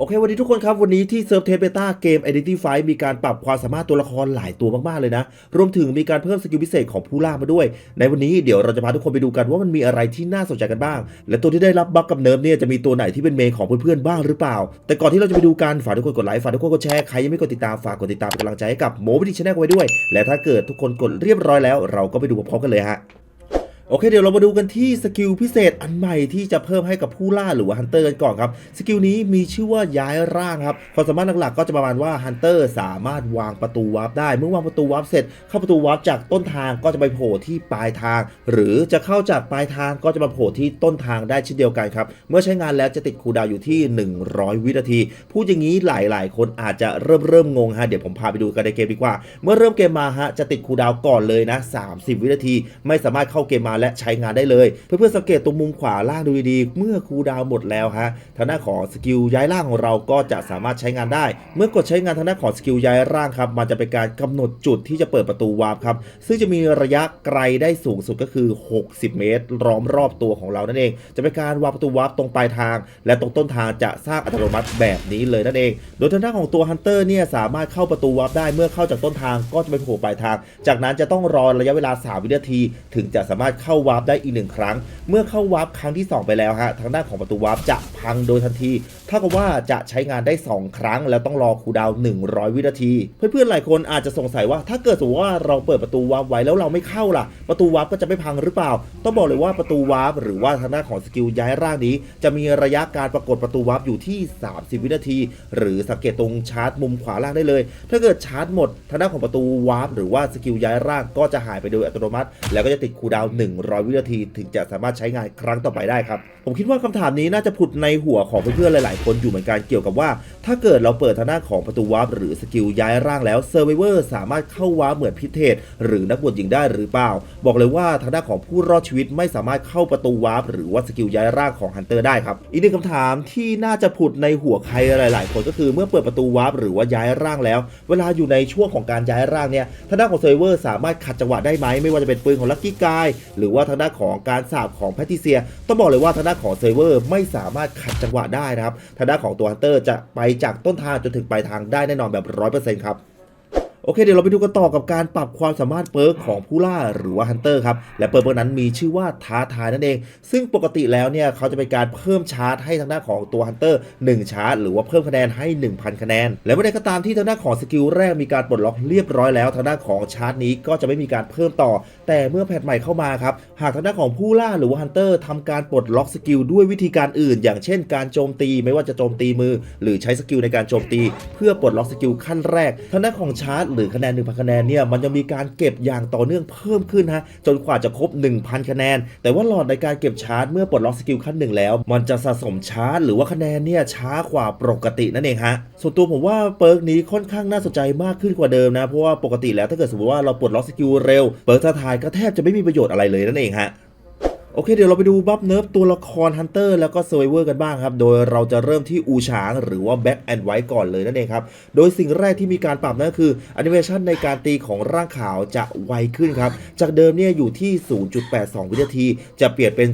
โอเค วันนี้ทุกคนครับ วันนี้ที่เซิร์ฟเทปเบต้าเกม Identity มีการปรับความสามารถตัวละครหลายตัวมาก ๆ เลยนะ รวมถึงมีการเพิ่มสกิลพิเศษของผู้ล่ามาด้วย ในวันนี้เดี๋ยวเราจะพาทุกคนไปดูกันว่ามันมีอะไรที่น่าสนใจกันบ้าง และตัวที่ได้รับบัฟกับเนิร์ฟเนี่ยจะมีตัวไหนที่เป็นเมนของเพื่อนๆบ้างหรือเปล่า แต่ก่อนที่เราจะไปดูกันฝากทุกคนกดไลค์ฝากทุกคนกดแชร์ใครยังไม่กดติดตามฝากกดติดตามเป็นกำลังใจให้กับโมบิดิชแนลไว้ด้วย และถ้าเกิดทุกคนกดเรียบร้อยแล้ว เราก็ไปดูพร้อมกันเลยฮะ โอเคเดี๋ยวเรามาดูกันที่สกิลพิเศษอันใหม่ที่จะเพิ่มให้กับผู้ล่าหรือว่าฮันเตอร์กันก่อนครับ สกิลนี้มีชื่อว่าย้ายร่างครับความสามารถหลักๆก็จะประมาณว่าฮันเตอร์สามารถวางประตูวาร์ปได้ เมื่อวางประตูวาร์ปเสร็จ เข้าประตูวาร์ปจากต้นทางก็จะไปโผล่ที่ปลายทาง หรือจะเข้าจากปลายทางก็จะมาโผล่ที่ต้นทางได้เช่นเดียวกันครับ เมื่อใช้งานแล้วจะติดคูดาวอยู่ที่ 100 วินาที พูดอย่างนี้หลายๆ คนอาจจะเริ่มเริ่มงงฮะเดี๋ยวผมพาไปดูกันในเกมดีกว่า เมื่อเริ่มเกมมาฮะจะติดคูดาวก่อนเลยนะ 30 วินาที ไม่สามารถเข้าเกมมาและใช้งานได้เลย เพื่อนๆสังเกตตรงมุมขวาล่างดูดีๆ เมื่อคูดาวหมดแล้วฮะทางด้านของสกิลย้ายร่างของเราก็จะสามารถใช้งานได้ เมื่อกดใช้งานทางด้านของสกิลย้ายร่างครับมันจะเป็นการกำหนดจุดที่จะเปิดประตูวาร์ปครับซึ่งจะมีระยะไกลได้สูงสุดก็คือ 60 เมตรล้อมรอบตัวของเรานั่นเอง จะเป็นการวางประตูวาร์ปตรงปลายทาง และตรงต้นทางจะสร้างอัตโนมัติแบบนี้เลยนั่นเอง โดยทางด้านของตัวฮันเตอร์เนี่ยสามารถเข้าประตูวาร์ปได้เมื่อเข้าจากต้นทางก็จะไปโผล่ปลายทาง จากนั้นจะต้องรอระยะเวลา 3 วินาที ถึงจะสามารถเข้าวาร์ปได้อีกหนึ่งครั้ง เมื่อเข้าวาร์ปครั้งที่ 2 ไปแล้วฮะทางด้านของประตูวาร์ปจะพังโดยทันทีเท่ากับว่าจะใช้งานได้ 2 ครั้ง แล้วต้องรอคูดาวน100 วินาที เพื่อนๆหลายคนอาจจะสงสัยว่าถ้าเกิดสมมติว่าเราเปิดประตูวาร์ปไว้แล้วเราไม่เข้าล่ะ ประตูวาร์ปก็จะไม่พังหรือเปล่า ต้องบอกเลยว่าประตูวาร์ปหรือว่าทางด้านของสกิลย้ายร่างนี้ จะมีระยะการปรากฏประตูวาร์ปอยู่ที่ 30 วินาที หรือสังเกตตรงชาร์จมุมขวาล่างได้เลย ถ้าเกิดชาร์จหมดทางด้านของประตูวาร์ปหรือว่าสกิลย้ายร่างก็จะหายไปโดยอัตโนมัติ แล้วก็จะติดคูดาวน์100 วินาทีถึงจะสามารถใช้งานครั้งต่อไปได้ครับ ผมคิดว่าคำถามนี้น่าจะผุดในหัวของเพื่อนๆหลาย ๆ คนอยู่เหมือนกันเกี่ยวกับว่า ถ้าเกิดเราเปิดทางด้าของประตูวาร์ปหรือสกิลย้ายร่างแล้วเซอร์ไวเวอร์สามารถเข้าวาร์ปเหมือนพิเทศหรือนักบวชหญิงได้หรือเปล่า บอกเลยว่าทางด้าของผู้รอดชีวิตไม่สามารถเข้าประตูวาร์ปหรือว่าสกิลย้ายร่างของฮันเตอร์ได้ครับอีกหนึ่งคำถามที่น่าจะผุดในหัวใครหลาย ๆ คนก็คือเมื่อเปิดประตูวาร์ปหรือว่าย้ายร่างแล้ว เวลาอยู่ในช่วงของการย้ายร่างเนี่ยทางด้านของเซอร์ไวเวอร์สามารถขัดจังหวะได้ไหมไม่ว่าจะเป็นปืนของลักกี้กายหรือว่าทางด้านของการสาบของแพทติเซีย ต้องบอกเลยว่าทางด้านของเซอร์เวอร์ไม่สามารถขัดจังหวะได้นะครับทางด้านของตัวฮันเตอร์จะไปจากต้นทางจนถึงปลายทางได้แน่นอนแบบร้อยเปอร์เซนต์ครับ โอเคเดี๋ยวเราไปดูกันต่อกับการปรับความสามารถเปิร์กของผู้ล่าหรือว่าฮันเตอร์ครับ และเปิร์กนั้นมีชื่อว่าท้าทายนั่นเอง ซึ่งปกติแล้วเนี่ยเขาจะเป็นการเพิ่มชาร์จให้ทางด้านของตัวฮันเตอร์1ชาร์จหรือว่าเพิ่มคะแนนให้ 1,000 คะแนน และเมื่อใดก็ตามที่ทางด้านของสกิลแรกมีการปลดล็อกเรียบร้อยแล้วทางด้านของชาร์จนี้ก็จะไม่มีการเพิ่มต่อ แต่เมื่อแพทใหม่เข้ามาครับหากทางด้านของผู้ล่าหรือว่าฮันเตอร์ทำการปลดล็อกสกิลด้วยวิธีการอื่น อย่างเช่น การโจมตีไม่ว่าจะโจมตีมือ หรือใช้สกิลในการโจมตี เพื่อปลดล็อกสกิลขั้นแรกทางด้านของชาร์จหรือคะแนน1,000คะแนนเนี่ยมันจะมีการเก็บอย่างต่อเนื่องเพิ่มขึ้นฮะจนกว่าจะครบ 1,000 คะแนน แต่ว่าหลอดในการเก็บชาร์จเมื่อปลดล็อกสกิลขั้นหนึ่งแล้ว มันจะสะสมชาร์จหรือว่าคะแนนเนี่ยช้ากว่าปกตินั่นเองฮะส่วนตัวผมว่าเปิร์กนี้ค่อนข้างน่าสนใจมากขึ้นกว่าเดิมนะเพราะว่าปกติแล้วถ้าเกิดสมมติว่าเราปลดล็อกสกิลเร็วเปิร์กท้าทายก็แทบจะไม่มีประโยชน์อะไรเลยนั่นเองฮะ โอเคเดี๋ยวเราไปดูบัฟเนิร์ฟตัวละครฮันเตอร์แล้วก็เซอร์ไวเวอร์กันบ้างครับ โดยเราจะเริ่มที่อูช้างหรือว่าแบ็กแอนด์ไวท์ก่อนเลยนั่นเองครับ โดยสิ่งแรกที่มีการปรับนั่นคือแอนิเมชันในการตีของร่างขาวจะไวขึ้นครับ จากเดิมเนี่ยอยู่ที่ 0.82 วินาที จะเปลี่ยนเป็น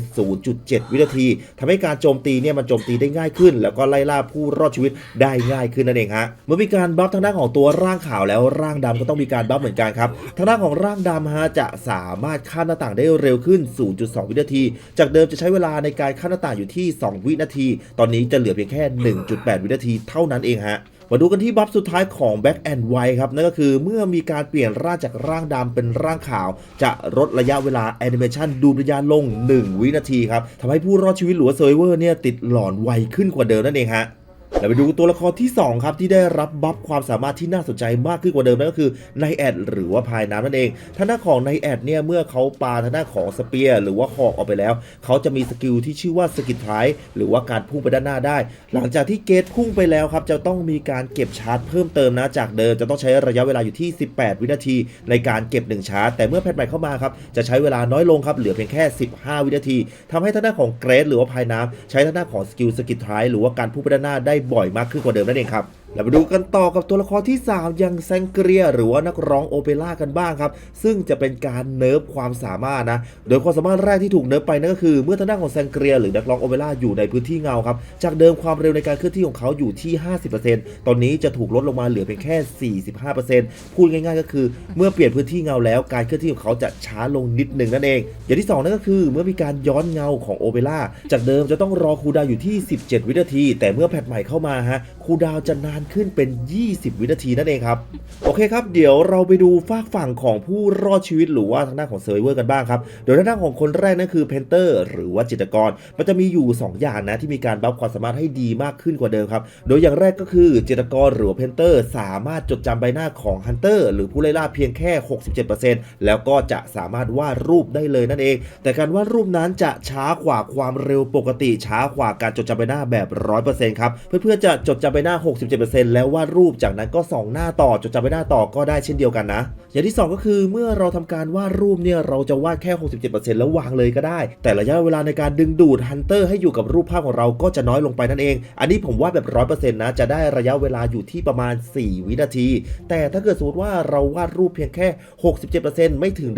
0.7 วินาทีทำให้การโจมตีเนี่ยมันโจมตีได้ง่ายขึ้น แล้วก็ไล่ล่าผู้รอดชีวิตได้ง่ายขึ้นนั่นเองฮะเมื่อมีการบัฟทางด้านของตัวร่างขาวแล้วร่างดำก็ต้องมีการบัฟเหมือนกันครับทางด้านของร่างดำฮะจะสามารถข้ามหน้าต่างได้เร็วขึ้น 0.2 วินาทีจากเดิมจะใช้เวลาในการข้ามหน้าต่างอยู่ที่ 2 วินาที ตอนนี้จะเหลือเพียงแค่ 1.8 วินาทีเท่านั้นเองฮะมาดูกันที่บัฟสุดท้ายของ Back and White ครับ นั่นก็คือเมื่อมีการเปลี่ยนร่างจากร่างดำเป็นร่างขาว จะลดระยะเวลาแอนิเมชันดูระยะลง 1 วินาทีครับทำให้ผู้รอดชีวิตหรือเซอร์เวอร์เนี่ยติดหลอนไวขึ้นกว่าเดิมนั่นเองฮะ เราไปดูตัวละครที่ 2 ครับที่ได้รับบัฟความสามารถที่น่าสนใจมากขึ้นกว่าเดิมนั่นก็คือไนแอดหรือว่าพายน้ำนั่นเองทางด้านของไนแอดเนี่ยเมื่อเขาปาทางด้านของสเปียร์หรือว่าหอกออกไปแล้ว เขาจะมีสกิลที่ชื่อว่าสกิลไทหรือว่าการพุ่งไปด้านหน้าได้ หลังจากที่เกตพุ่งไปแล้วครับจะต้องมีการเก็บชาร์จเพิ่มเติมนะจากเดิมจะต้องใช้ระยะเวลาอยู่ที่ 18 วินาที ในการเก็บ 1 ชาร์จ แต่เมื่อแพทใหม่เข้ามาครับจะใช้เวลาน้อยลงครับเหลือเพียงแค่ 15 วินาทีทำให้ทางด้านของเกรดหรือว่าพายน้ำใช้ทางด้านของสกิลสกิลไทหรือว่าการพุ่งไปด้านหน้าได้บ่อยมากขึ้นกว่าเดิมนั่นเองครับ แล้วมาดูกันต่อกับตัวละครที่ 3 อย่างแซงเกรีย หรือว่านักร้องโอเปร่ากันบ้างครับ ซึ่งจะเป็นการเนิร์ฟความสามารถนะ โดยความสามารถแรกที่ถูกเนิร์ฟไปนั่นก็คือเมื่อทางด้านของแซงเกรีย หรือนักร้องโอเปร่าอยู่ในพื้นที่เงาครับ จากเดิมความเร็วในการเคลื่อนที่ของเขาอยู่ที่ 50%ตอนนี้จะถูกลดลงมาเหลือเพียงแค่ 45%พูดง่ายๆ ก็คือ เมื่อเปลี่ยนพื้นที่เงาแล้วการเคลื่อนที่ของเขาจะช้าลงนิดหนึ่งนั่นเอง อย่างที่สองนั่นก็คือ เมื่อมีการย้อนเงาของโอเปร่าจากเดิมจะต้องรอคูดาวอยู่ที่ 17 วินาที แต่เมื่อแพทใหม่เข้ามาฮะคูดาวจะนานขึ้นเป็น 20 วินาทีนั่นเองครับ โอเคครับ เดี๋ยวเราไปดูฝากฝั่งของผู้รอดชีวิตหรือว่าทางด้านของเซอร์ไวเวอร์กันบ้างครับ โดยทางด้านของคนแรกนั่นคือเพนเตอร์หรือว่าจิตกร มันจะมีอยู่ 2 อย่างนะที่มีการบัฟความสามารถให้ดีมากขึ้นกว่าเดิมครับ โดยอย่างแรกก็คือจิตกรหรือว่าเพนเตอร์สามารถจดจำใบหน้าของฮันเตอร์หรือผู้ไล่ล่าเพียงแค่ 67%แล้วก็จะสามารถวาดรูปได้เลยนั่นเอง แต่การวาดรูปนั้นจะช้ากว่าความเร็วปกติ ช้ากว่าการจดจำใบหน้าแบบ 100%ครับ เพื่อนๆจะจดจำใบหน้า 67%แล้ววาดรูปจากนั้นก็ส่องหน้าต่อจดจำใบหน้าต่อก็ได้เช่นเดียวกันนะ อย่างที่ 2 ก็คือเมื่อเราทำการวาดรูปเนี่ยเราจะวาดแค่ 67%แล้ววางเลยก็ได้ แต่ระยะเวลาในการดึงดูดฮันเตอร์ให้อยู่กับรูปภาพของเราก็จะน้อยลงไปนั่นเอง อันนี้ผมวาดแบบ100%นะจะได้ระยะเวลาอยู่ที่ประมาณ 4 วินาที แต่ถ้าเกิดสมมติว่าเราวาดรูปเพียงแค่ 67%ไม่ถึง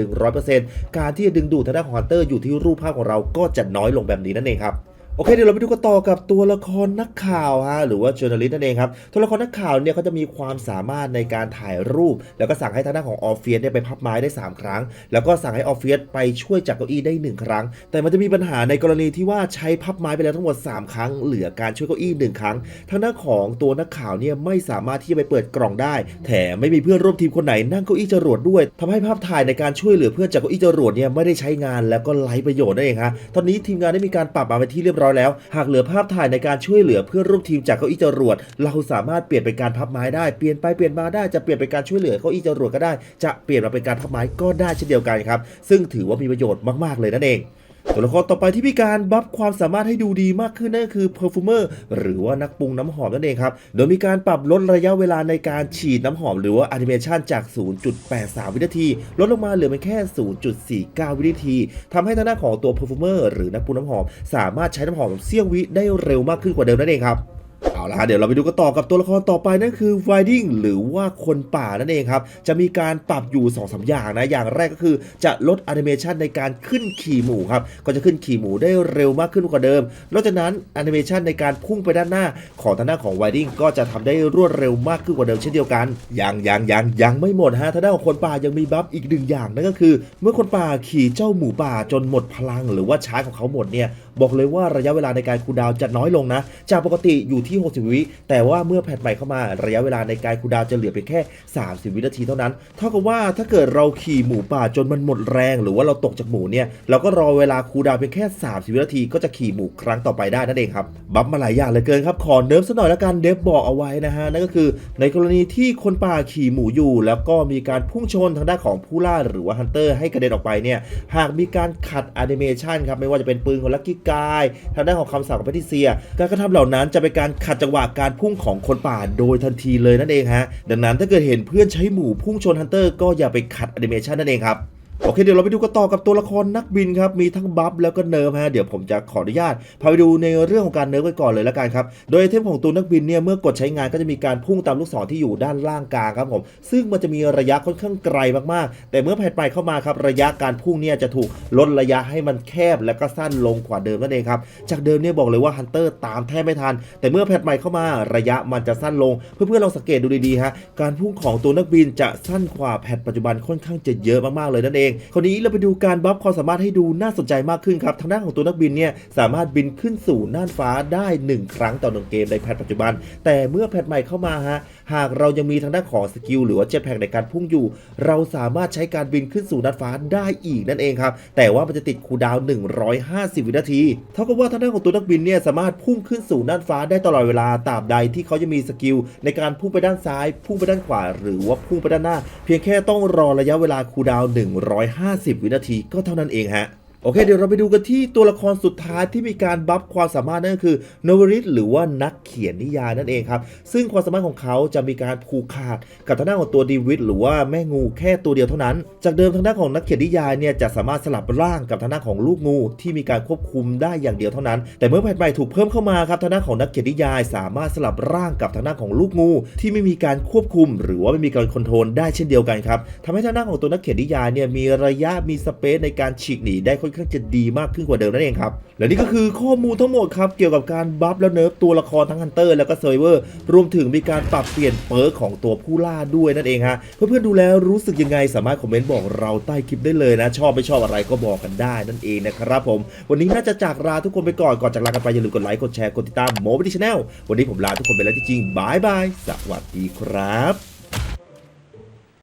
100%การที่จะดึงดูดทางด้านของฮันเตอร์อยู่ที่รูปภาพของเราก็จะน้อยลงแบบนี้นั่นเองครับ โอเคเดี๋ยวเราไปดูกันต่อกับตัวละครนักข่าวฮะหรือว่า journalist นั่นเองครับตัวละครนักข่าวเนี่ยเขาจะมีความสามารถในการถ่ายรูป แล้วก็สั่งให้ทางด้านของออฟเฟียสเนี่ยไปพับไม้ได้ 3 ครั้ง แล้วก็สั่งให้ออฟเฟียสไปช่วยจับเก้าอี้ได้ 1 ครั้ง แต่มันจะมีปัญหาในกรณีที่ว่าใช้พับไม้ไปแล้วทั้งหมด 3 ครั้ง เหลือการช่วยเก้าอี้1ครั้งทางด้านของตัวนักข่าวเนี่ยไม่สามารถที่จะไปเปิดกล่องได้ แถมไม่มีเพื่อนร่วมทีมคนไหนนั่งเก้าอี้จรวดด้วยทำให้ภาพถ่ายในการช่วยเหลือเพื่อนจากเก้าอี้จรวดเนี่ยไม่ได้ใช้งานแล้วก็ไร้ประโยชน์นั่นเองฮะตอนนี้ทีมงานได้มีการปรับมาเป็นที่เรียบร้อยแล้ว หากเหลือภาพถ่ายในการช่วยเหลือเพื่อนร่วมทีมจากเก้าอี้จรวด เราสามารถเปลี่ยนเป็นการพับไม้ได้ เปลี่ยนไปเปลี่ยนมาได้ จะเปลี่ยนเป็นการช่วยเหลือเก้าอี้จรวดก็ได้ จะเปลี่ยนมาเป็นการพับไม้ก็ได้เช่นเดียวกันครับ ซึ่งถือว่ามีประโยชน์มากๆเลยนั่นเอง ตัวละครต่อไปที่มีการบัฟความสามารถให้ดูดีมากขึ้นนั่นคือ perfumer หรือว่านักปรุงน้ำหอมนั่นเองครับ โดยมีการปรับลดระยะเวลาในการฉีดน้ำหอมหรือว่า animation จาก 0.83 วินาที ลดลงมาเหลือเป็นแค่ 0.49 วินาทีทำให้ทางด้านของตัว perfumer หรือนักปรุงน้ำหอม สามารถใช้น้ำหอมเสี้ยววิได้เร็วมากขึ้นกว่าเดิมนั่นเองครับเอาละฮะเดี๋ยวเราไปดูกันต่อกับตัวละครต่อไปนั่นคือ Wilding หรือว่าคนป่านั่นเองครับ จะมีการปรับอยู่2อสอย่างนะ อย่างแรกก็คือจะลดแอนิเมชันในการขึ้นขี่หมูครับ ก็จะขึ้นขี่หมูได้เร็วมากขึ้นกว่าเดิม นอกจากนั้นแอนิเมชันในการพุ่งไปด้านหน้า ของทางด้านของ Wilding ก็จะทำได้รวดเร็วมากขึ้นกว่าเดิมเช่นเดียวกันยังยังยังยังไม่หมดฮะทางด้านของคนป่ายังมีบัฟอีกหนึ่งอย่างนั่นก็คือ เมื่อคนป่าขี่เจ้าหมูป่าจนหมดพลัง หรือว่าช้าของเขาหมดเนี่ยบอกเลยว่าระยะเวลาในการคูดาวจะน้อยลงนะ จากปกติอยู่ที่60 วิแต่ว่าเมื่อแพทใหม่เข้ามาระยะเวลาในการคูดาวจะเหลือเพียงแค่ 30 วินาทีเท่านั้น เท่ากับว่าถ้าเกิดเราขี่หมูป่าจนมันหมดแรง หรือว่าเราตกจากหมูเนี่ยเราก็รอเวลาคูดาวเพียงแค่ 30 วินาทีก็จะขี่หมูครั้งต่อไปได้นั่นเองครับบัฟมาหลายอย่างเลยเกินครับขอเนิร์ฟสักหน่อยแล้วกันเดฟบอกเอาไว้นะฮะนั่นก็คือในกรณีที่คนป่าขี่หมูอยู่ แล้วก็มีการพุ่งชนทางด้านของผู้ล่าหรือว่าฮันเตอร์ให้กระเด็นออกไปเนี่ยหากมีการขัดแอนิเมชันครับไม่ว่าจะเป็นปืนของลักกี้กายทางด้านของคำสั่งของแพทิเซีย การกระทำเหล่านั้นจะเป็นการขัดจังหวะการพุ่งของคนป่าโดยทันทีเลยนั่นเองฮะดังนั้นถ้าเกิดเห็นเพื่อนใช้หมูพุ่งชนฮันเตอร์ก็อย่าไปขัดแอนิเมชันนั่นเองครับ โอเคเดี๋ยวเราไปดูกันต่อกับตัวละครนักบินครับมีทั้งบัฟแล้วก็เนิร์ฟฮะเดี๋ยวผมจะขออนุญาตพาไปดูในเรื่องของการเนิร์ฟไว้ก่อนเลยละกันครับโดยไอเทมของตัวนักบินเนี่ยเมื่อกดใช้งานก็จะมีการพุ่งตามลูกศรที่อยู่ด้านล่างกลางครับผมซึ่งมันจะมีระยะค่อนข้างไกลมากๆ แต่เมื่อแพทไปเข้ามาครับระยะการพุ่งเนี่ยจะถูกลดระยะให้มันแคบและก็สั้นลงกว่าเดิมนั่นเองครับจากเดิมเนี่ยบอกเลยว่าฮันเตอร์ตามแทบไม่ทัน แต่เมื่อแพทใหม่เข้ามาระยะมันจะสั้นลง เพื่อนๆลองสังเกตดูดีๆฮะการพุ่งของตัวนักบินจะสั้นกว่าแพทปัจจุบันค่อนข้างจะเยอะมากๆเลยนั่นเองคราวนี้เราไปดูการบัฟความสามารถให้ดูน่าสนใจมากขึ้นครับทางด้านของตัวนักบินเนี่ยสามารถบินขึ้นสู่น่านฟ้าได้ 1 ครั้งต่อหนึ่งเกมในแพทปัจจุบัน แต่เมื่อแพทใหม่เข้ามาฮะ หากเรายังมีทางด้านของสกิลหรือว่าเจ็ตแพกในการพุ่งอยู่ เราสามารถใช้การบินขึ้นสู่น่านฟ้าได้อีกนั่นเองครับ แต่ว่ามันจะติดคูดาวน์150 วินาที เท่ากับว่าทางด้านของตัวนักบินเนี่ยสามารถพุ่งขึ้นสู่น่านฟ้าได้ตลอดเวลาตราบใดที่เขาจะมีสกิลในการพุ่งไปด้านซ้าย พุ่งไปด้านขวา หรือว่าพุ่งไปด้านหน้า เพียงแค่ต้องรอระยะเวลาคูดาวน์150 วินาทีก็เท่านั้นเองฮะ โอเคเดี๋ยวเราไปดูกันที่ตัวละครสุดท้ายที่มีการบัฟความสามารถนั่นก็คือโนวริสหรือว่านักเขียนนิยายนั่นเองครับ ซึ่งความสามารถของเขาจะมีการผูกขาดกับทางด้านของตัวดีวิดหรือว่าแม่งูแค่ตัวเดียวเท่านั้น จากเดิมทางด้านของนักเขียนนิยายเนี่ยจะสามารถสลับร่างกับทางด้านของลูกงูที่มีการควบคุมได้อย่างเดียวเท่านั้น แต่เมื่อแผ่นใหม่ถูกเพิ่มเข้ามาครับทางด้านของนักเขียนนิยาย สามารถสลับร่างกับทางด้านของลูกงู ที่ไม่มีการควบคุม หรือว่าไม่มีการคอนโทรลได้เช่นเดียวกันครับทำให้ทางด้านของตัวนักเขียนนิยายเนี่ยมีระยะมีสเปซในการฉีกหนีได้ค่อนข้างจะดีมากขึ้นกว่าเดิมนั่นเองครับ และนี่ก็คือข้อมูลทั้งหมดครับ เกี่ยวกับการบัฟและเนิร์ฟตัวละครทั้งฮันเตอร์แล้วก็เซอร์เวอร์รวมถึงมีการปรับเปลี่ยนเปิร์กของตัวผู้ล่าด้วยนั่นเองฮะเพื่อนๆดูแล้วรู้สึกยังไงสามารถคอมเมนต์บอกเราใต้คลิปได้เลยนะ ชอบไม่ชอบอะไรก็บอกกันได้นั่นเองนะครับผม วันนี้น่าจะจากลาทุกคนไปก่อนก่อนจากลากันไปอย่าลืมกดไลค์กดแชร์กดติดตามโมบิลิชแนลวันนี้ผมลาทุกคนไปแล้วจริงๆบายบายสวัสดีครับ